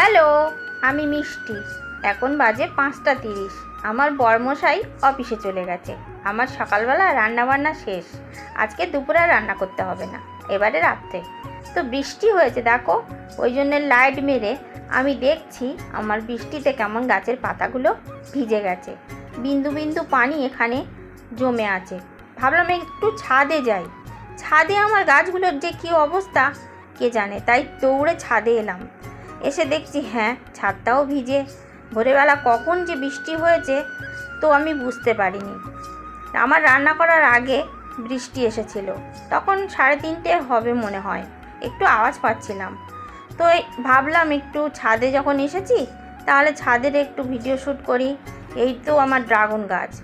Hello, আমি মিষ্টি। এখন বাজে পাঁচটা তিরিশ। আমার বরমশাই অফিসে চলে গেছে। আমার সকালবেলা রান্নাবান্না শেষ। আজকে দুপুরে রান্না করতে হবে না। এবারে রাত্রে। তো বৃষ্টি হয়েছে, দেখো। ওই জন্য লাইট মেরে আমি দেখছি আমার বৃষ্টিতে কেমন গাছের পাতাগুলো ভিজে গেছে। বিন্দু বিন্দু পানি এখানে জমে আছে। ভাবলাম একটু ছাদে যাই। ছাদে আমার গাছগুলোর যে কী অবস্থা, কে জানে? তাই দৌড়ে ছাদে এলাম। এসে দেখছি হ্যাঁ ছাদটাও ভিজে। ভোরবেলা কখন যে বৃষ্টি হয়েছে, তো আমি বুঝতে পারিনি। আমার রান্না করার আগে বৃষ্টি এসেছিল। তখন সাড়ে তিনটে হবে মনে হয়। একটু আওয়াজ পাচ্ছিলাম। তো ভাবলাম, একটু ছাদে যখন এসেছি, তাহলে ছাদের একটু ভিডিও শ্যুট করি। এই তো আমার ড্রাগন গাছ।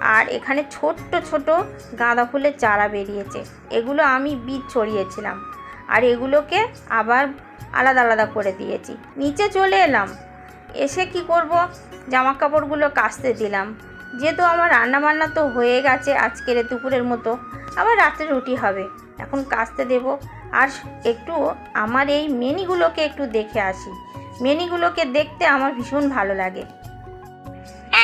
আর এখানে ছোট্ট, ছোট গাঁদা ফুলের চারা বেরিয়েছে। এগুলো আমি বীজ ছড়িয়েছিলাম। আর এগুলোকে আবার আলাদা আলাদা করে দিয়েছি। নিচে চলে এলাম। এসে কি করব? জামা কাপড়গুলো কাচতে দিলাম। যেহেতু আমার রান্না বান্না তো হয়ে গেছে আজকের দুপুরের মতো, আবার রাত্রে রুটি হবে। এখন কাচতে দেব। আর একটু আমার এই মেনিগুলোকে একটু দেখে আসি। মেনিগুলোকে দেখতে আমার ভীষণ ভালো লাগে।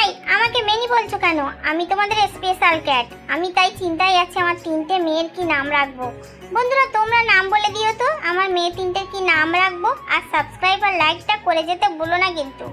এই, আমাকে মেনি বলছো কেন? আমি তোমাদের স্পেশাল ক্যাট আমি তাই চিন্তায় আছি আমার তিনটে মেয়ের কি নাম রাখব। বন্ধুরা, তোমরা নাম বলে দিও তো। আমার মেয়ে তিনটের কি নাম রাখব আর সাবস্ক্রাইব আর লাইকটা করে যেতে বলো না কিন্তু।